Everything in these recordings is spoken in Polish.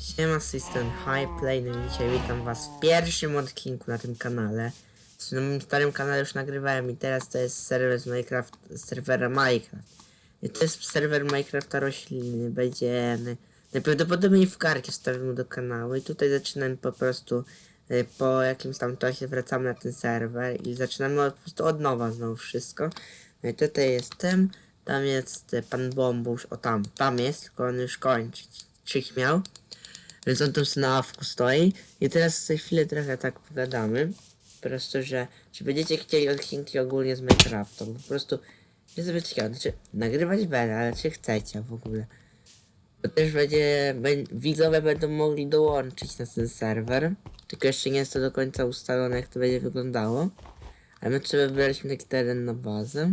Siema, z tej strony Highplay, no i dzisiaj witam was w pierwszym odcinku na tym kanale. Na moim starym kanale już nagrywałem i teraz to jest serwer z Minecraft, serwera Minecraft. I to jest serwer Minecrafta rośliny, będzie najprawdopodobniej w karcie wstawimy do kanału i tutaj zaczynamy po prostu y, po jakimś tam czasie wracamy na ten serwer i zaczynamy od, po prostu od nowa znowu wszystko. No i tutaj jestem, tam jest y, pan Bombusz, o tam, tam jest, tylko on już kończyć. Czyś miał. Więc on tam na ławku stoi. I teraz za chwilę trochę tak pogadamy. Po prostu, że czy będziecie chcieli odcinki ogólnie z Minecrafta. bo Po prostu jest sobie ciekawe. Znaczy, nagrywać będę, ale czy chcecie w ogóle. To też będzie, bę- widzowie będą mogli dołączyć na ten serwer. Tylko jeszcze nie jest to do końca ustalone, jak to będzie wyglądało. Ale my sobie wybraliśmy taki teren na bazę.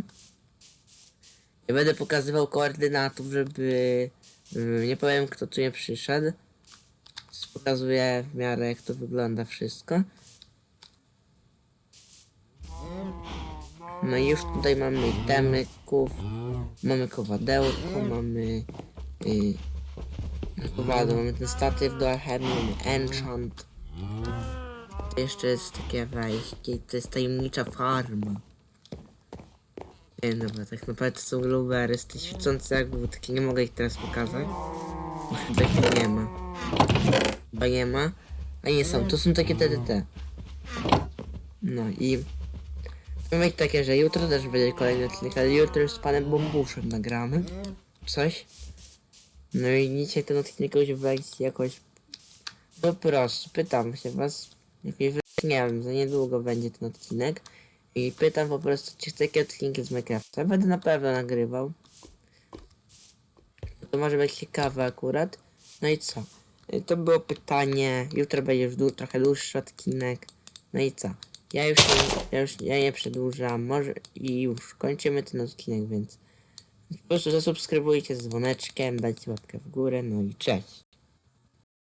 Ja będę pokazywał koordynatów, żeby... mm, Nie powiem, kto tu nie przyszedł. Pokazuję w miarę, jak to wygląda wszystko. No i już tutaj mamy temyków, mamy kowadełko, mamy... Yy, kowadło, mamy ten statyw do alchemii, mamy enchant. Jeszcze jest takie wejście, to jest tajemnicza farma. Nie dobra, tak naprawdę to są blueberry, te świecące jak wódki, nie mogę ich teraz pokazać. Bo Chyba ich nie ma. Chyba nie ma. A nie są, to są takie TTT. No i... Mamy takie, że jutro też będzie kolejny odcinek, ale jutro już z panem Bombuszem nagramy. Coś. No i dzisiaj ten odcinek wejść jakoś... Po prostu, pytam się was, jakiś wy- nie wiem, za niedługo będzie ten odcinek. I pytam po prostu, czy chcecie odcinki z Minecrafta. Będę na pewno nagrywał. To może być ciekawe akurat. No i co? Y, To było pytanie. Jutro będzie już dłu- trochę dłuższy odcinek. No i co? Ja już nie, ja już ja nie przedłużam. Może i już kończymy ten odcinek, więc po prostu zasubskrybujcie z dzwoneczkiem, dajcie łapkę w górę, no i cześć.